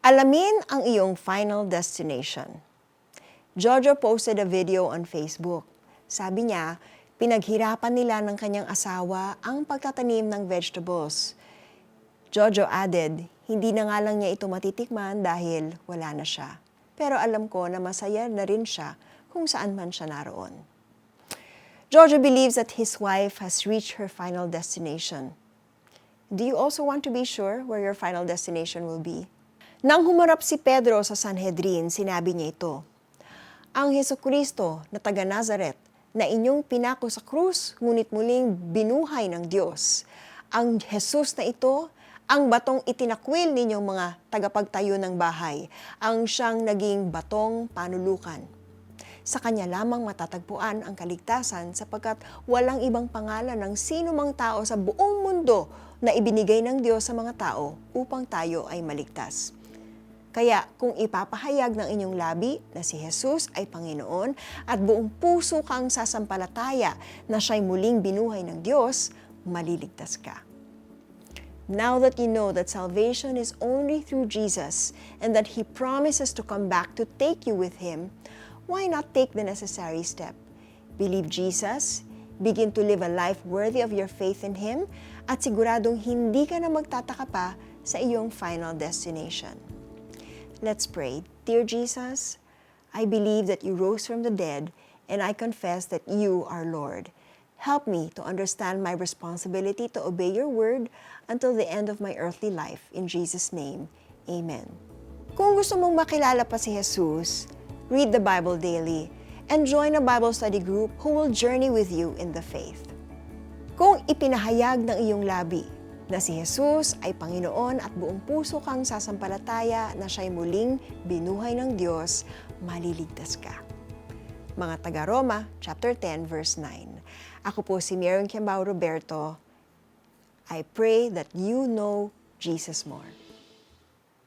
Alamin ang iyong final destination. Jojo posted a video on Facebook. Sabi niya, pinaghirapan nila ng kanyang asawa ang pagtatanim ng vegetables. Jojo added, hindi na nga lang niya ito matitikman dahil wala na siya. Pero alam ko na masaya na rin siya kung saan man siya naroon. Jojo believes that his wife has reached her final destination. Do you also want to be sure where your final destination will be? Nang humarap si Pedro sa Sanhedrin, sinabi niya ito, Ang Heso Kristo na taga Nazaret na inyong pinako sa krus, ngunit muling binuhay ng Diyos. Ang Jesus na ito, ang batong itinakwil ninyong mga tagapagtayo ng bahay, ang siyang naging batong panulukan. Sa kanya lamang matatagpuan ang kaligtasan sapagkat walang ibang pangalan ng sino mang tao sa buong mundo na ibinigay ng Diyos sa mga tao upang tayo ay maligtas. Kaya kung ipapahayag ng inyong labi na si Jesus ay Panginoon at buong puso kang sasampalataya na siya'y muling binuhay ng Diyos, maliligtas ka. Now that you know that salvation is only through Jesus and that He promises to come back to take you with Him, why not take the necessary step? Believe Jesus, begin to live a life worthy of your faith in Him, at siguradong hindi ka na magtataka pa sa iyong final destination. Let's pray. Dear Jesus, I believe that you rose from the dead, and I confess that you are Lord. Help me to understand my responsibility to obey your word until the end of my earthly life. In Jesus' name, Amen. Kung gusto mong makilala pa si Jesus, read the Bible daily and join a Bible study group who will journey with you in the faith. Kung ipinahayag ng iyong labi na si Jesus ay Panginoon at buong puso kang sasampalataya na siya'y muling binuhay ng Diyos, maliligtas ka. Mga taga-Roma, chapter 10, verse 9. Ako po si Miriam Kiambao Roberto. I pray that you know Jesus more.